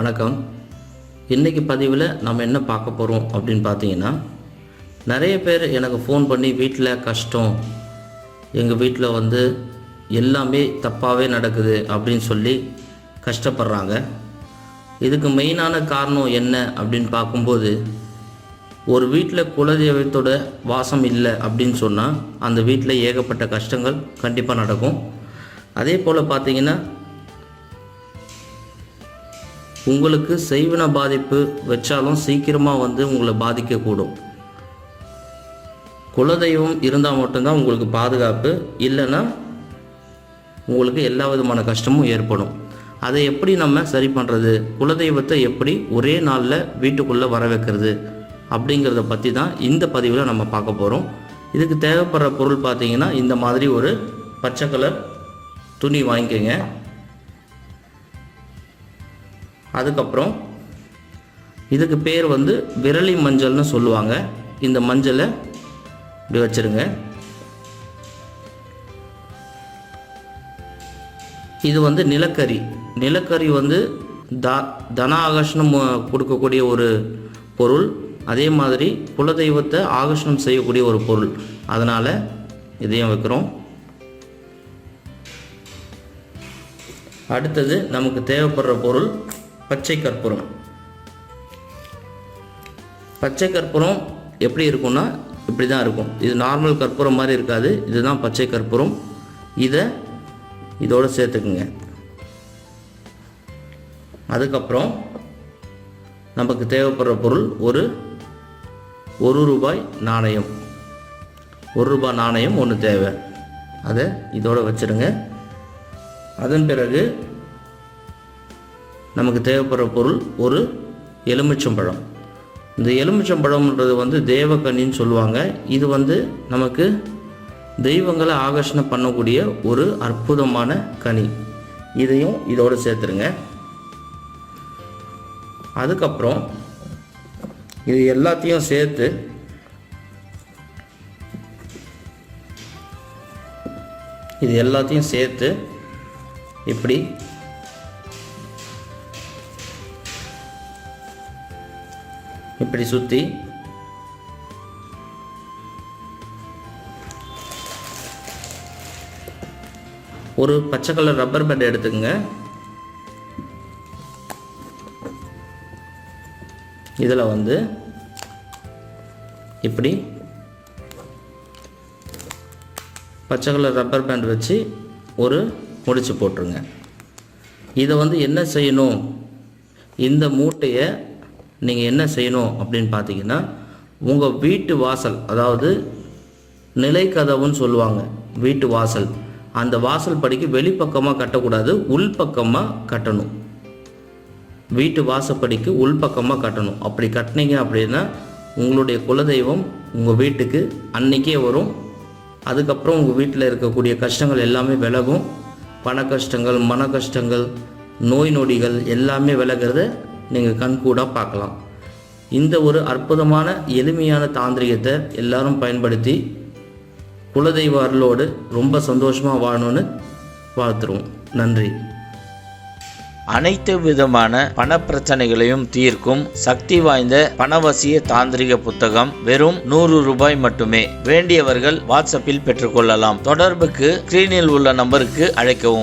வணக்கம். இன்றைக்கி பதிவில் நம்ம என்ன பார்க்க போகிறோம் அப்படின்னு பார்த்தீங்கன்னா நிறைய பேர் எனக்கு ஃபோன் பண்ணி வீட்டில் கஷ்டம் எங்கள் வீட்டில் வந்து எல்லாமே தப்பாகவே நடக்குது அப்படின்னு சொல்லி கஷ்டப்படுறாங்க. இதுக்கு மெயினான காரணம் என்ன அப்படின்னு பார்க்கும்போது ஒரு வீட்டில் குலதெய்வத்தோட வாசம் இல்லை அப்படின்னு சொன்னால் அந்த வீட்டில் ஏகப்பட்ட கஷ்டங்கள் கண்டிப்பாக நடக்கும். அதே போல் பார்த்தீங்கன்னா உங்களுக்கு செய்வின பாதிப்பு வச்சாலும் சீக்கிரமாக வந்து உங்களை பாதிக்கக்கூடும். குலதெய்வம் இருந்தால் மட்டும்தான் உங்களுக்கு பாதுகாப்பு. இல்லைன்னா உங்களுக்கு எல்லா விதமான கஷ்டமும் ஏற்படும். அதை எப்படி நம்ம சரி பண்ணுறது குலதெய்வத்தை எப்படி ஒரே நாளில் வீட்டுக்குள்ளே வர வைக்கிறது? அப்படிங்கிறத பற்றி தான் இந்த பதிவில் நம்ம பார்க்க போகிறோம் இதுக்கு தேவைப்படுற பொருள் பார்த்திங்கன்னா இந்த மாதிரி ஒரு பச்சை கலர் துணி வாங்கிக்கோங்க. அதுக்கப்புறம் இதுக்கு பேர் வந்து விரலி மஞ்சள்னு சொல்லுவாங்க. இந்த மஞ்சளை இப்படி வச்சிருங்க. இது வந்து நிலக்கரி. நிலக்கரி வந்து த தன ஆகர்ஷணம் கொடுக்கக்கூடிய ஒரு பொருள். அதே மாதிரி குலதெய்வத்தை ஆகர்ஷணம் செய்யக்கூடிய ஒரு பொருள். அதனால் இதையும் வைக்கிறோம். அடுத்தது நமக்கு தேவைப்படுற பொருள். பச்சை கற்பூரம். பச்சை கற்பூரம் எப்படி இருக்கும்னா இப்படி தான் இருக்கும். இது நார்மல் கற்பூரம் மாதிரி இருக்காது. இதுதான் பச்சை கற்பூரம். இதை இதோடு சேர்த்துக்குங்க. அதுக்கப்புறம் நமக்கு தேவைப்படுற பொருள் ஒரு ஒரு ரூபாய் நாணயம். ஒரு ரூபாய் நாணயம் ஒன்று தேவை. அதை இதோடு வச்சுருங்க. அதன் பிறகு நமக்கு தேவைப்படுற பொருள் ஒரு எலுமிச்சம்பழம். இந்த எலுமிச்சம்பழம்ன்றது வந்து தேவக்கனின்னு சொல்லுவாங்க. இது வந்து நமக்கு தெய்வங்களை ஆகர்ஷணம் பண்ணக்கூடிய ஒரு அற்புதமான கனி. இதையும் இதோடு சேர்த்துருங்க. அதுக்கப்புறம் இது எல்லாத்தையும் சேர்த்து இது எல்லாத்தையும் சேர்த்து இப்படி இப்படி சுற்றி ஒரு பச்சை கலர் ரப்பர் பேண்ட் எடுத்துக்கோங்க. இதில் வந்து இப்படி பச்சை கலர் ரப்பர் பேண்ட் வச்சு ஒரு முடிச்சு போட்டுருங்க. இதை வந்து என்ன செய்யணும்? இந்த மூட்டையை நீங்கள் என்ன செய்யணும் அப்படின்னு பார்த்தீங்கன்னா உங்கள் வீட்டு வாசல் அதாவது நிலைக்கதவுன்னு சொல்லுவாங்க வீட்டு வாசல். அந்த வாசல் படிக்கு வெளிப்பக்கமாக கட்டக்கூடாது உள்பக்கமாக கட்டணும். வீட்டு வாசப்படிக்கு உள்பக்கமாக கட்டணும். அப்படி கட்டினீங்க அப்படின்னா உங்களுடைய குலதெய்வம் உங்கள் வீட்டுக்கு அன்னைக்கே வரும். அதுக்கப்புறம் உங்கள் வீட்டில் இருக்கக்கூடிய கஷ்டங்கள் எல்லாமே விலகும். பண கஷ்டங்கள் மன கஷ்டங்கள் நோய் நொடிகள் எல்லாமே விலகிறது நீங்கள் கண்கூடாக பார்க்கலாம். இந்த ஒரு அற்புதமான எளிமையான தாந்திரிகத்தை எல்லாரும் பயன்படுத்தி குலதெய்வ அருளோடு ரொம்ப சந்தோஷமாக வாழணும்னு வாழ்த்துருவோம். நன்றி. அனைத்து விதமான பண பிரச்சனைகளையும் தீர்க்கும் சக்தி வாய்ந்த பணவசிய தாந்திரிக புத்தகம் வெறும் நூறு ரூபாய் மட்டுமே. வேண்டியவர்கள் வாட்ஸ்அப்பில் பெற்றுக்கொள்ளலாம். தொடர்புக்கு ஸ்கிரீனில் உள்ள நம்பருக்கு அழைக்கவும்.